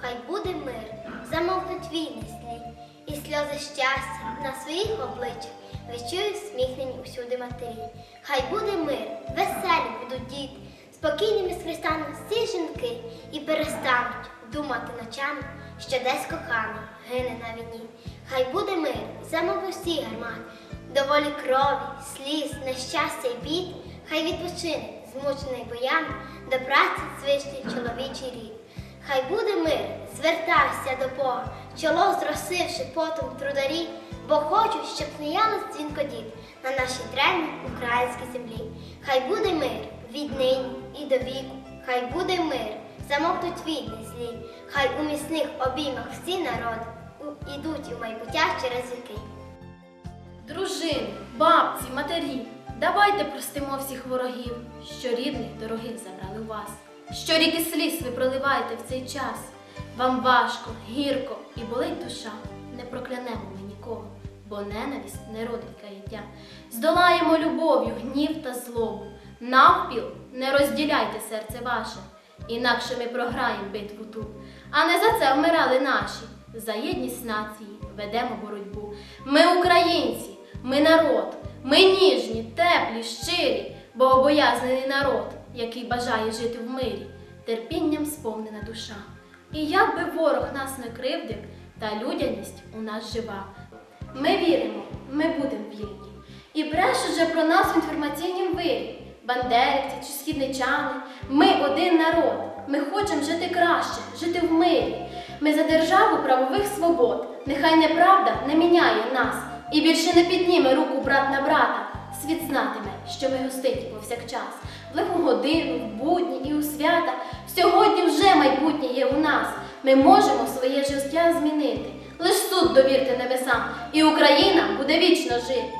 хай буде мир, замовкнуть війни слід, і сльози щастя на своїх обличчях відчують сміхнені усюди матері. Хай буде мир, веселі будуть діти, спокійними скристануть всі жінки і перестануть думати ночами, що десь коханий гине на війні. Хай буде мир, замов усі гармат, доволі крові, сліз, нещастя й бід, хай відпочине, змучений боями, до праці звичний чоловічий рід. Хай буде мир, звертайся до Бога, чоло зросивши потом трударі, бо хочу, щоб сміялись дзвінкодіт на нашій древній українській землі. Хай буде мир віднині і до віку, хай буде мир, замовкнуть війни злі, хай у міцних обіймах всі народи ідуть у майбуття через віки. Дружини, бабці, матері, давайте простимо всіх ворогів, що рідних дорогих забрали у вас. Що ріки сліз ви проливаєте в цей час. Вам важко, гірко і болить душа. Не проклянемо ми нікого, бо ненависть не родить каяття. Здолаємо любов'ю, гнів та злобу. Навпіл не розділяйте серце ваше, інакше ми програємо битву ту. А не за це вмирали наші. За єдність нації ведемо боротьбу. Ми українці, ми народ, ми ніжні, теплі, щирі, бо обоязнений народ, який бажає жити в мирі, терпінням сповнена душа. І як би ворог нас не кривдив, та людяність у нас жива. Ми віримо, ми будемо вільні. І брешуть же про нас в інформаційнім вирі. Бандерівці чи східничани, ми один народ. Ми хочемо жити краще, жити в мирі. Ми за державу правових свобод. Нехай неправда не міняє нас і більше не підніме руку брат на брата. Світ знатиме, що ми гостить повсякчас, в лиху годину, в будні і у свята. Сьогодні вже майбутнє є у нас. Ми можемо своє життя змінити. Лиш суд довірте небесам, і Україна буде вічно жити.